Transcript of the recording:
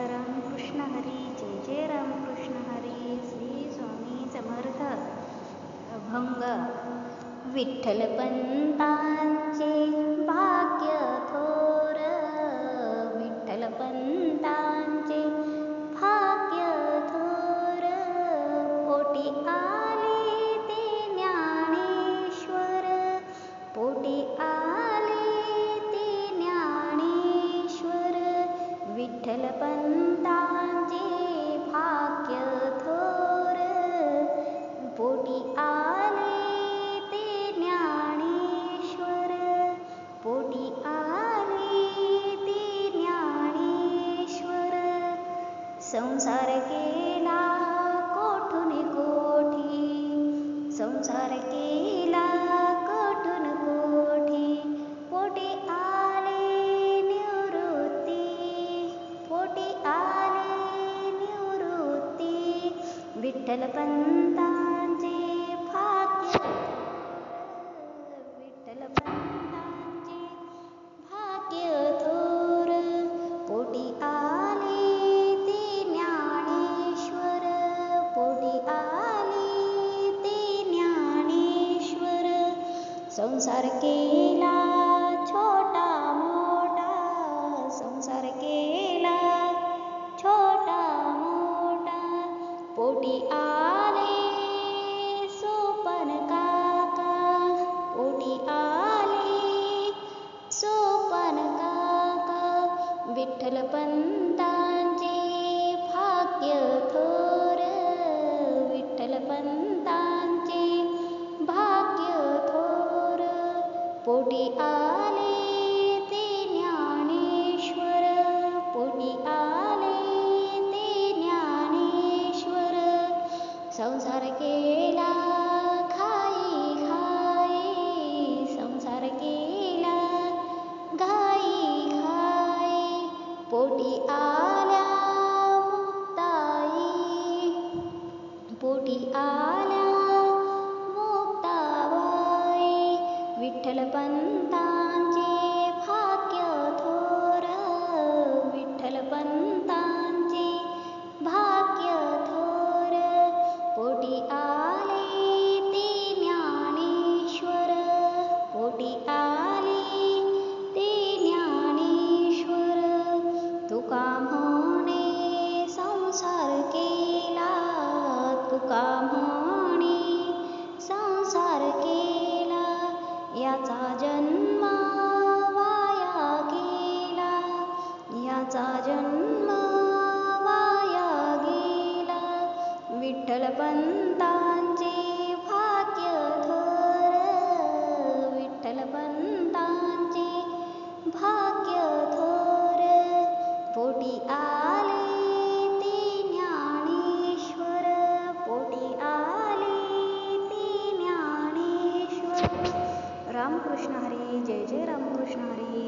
रामकृष्ण हरी, जय जय रामकृष्ण हरी, श्री स्वामी समर्थ। अभंग। विठ्ठलपंतांचे भाग्य थोर। विठ्ठलपंतांचे भाग्य थोर। कोटी आले संसार केला कोठून कोठी संसार केला कोठून कोठी पोटी आले निवृत्ती पोटी आले निवृत्ती विठ्ठलपंतांचे भाग्य विठ्ठलपंतांचे संसार केला छोटा मोटा संसार केला छोटा मोटा पोटी आले सोपन काका, पोटी आले सोपन काका. विठ्ठलपंतांचे पोटी आले ते ज्ञानेश्वर पोटी आले ते ज्ञानेश्वर संसार केला जन्म वाया गेला विठ्ठलपंतांचे भाग्य थोर विठ्ठलपंतांचे भाग्य थोर पोटी आले ते ज्ञानेश्वर पोटी आले ते ज्ञानेश्वर. रामकृष्ण हरी जय जय रामकृष्ण हरी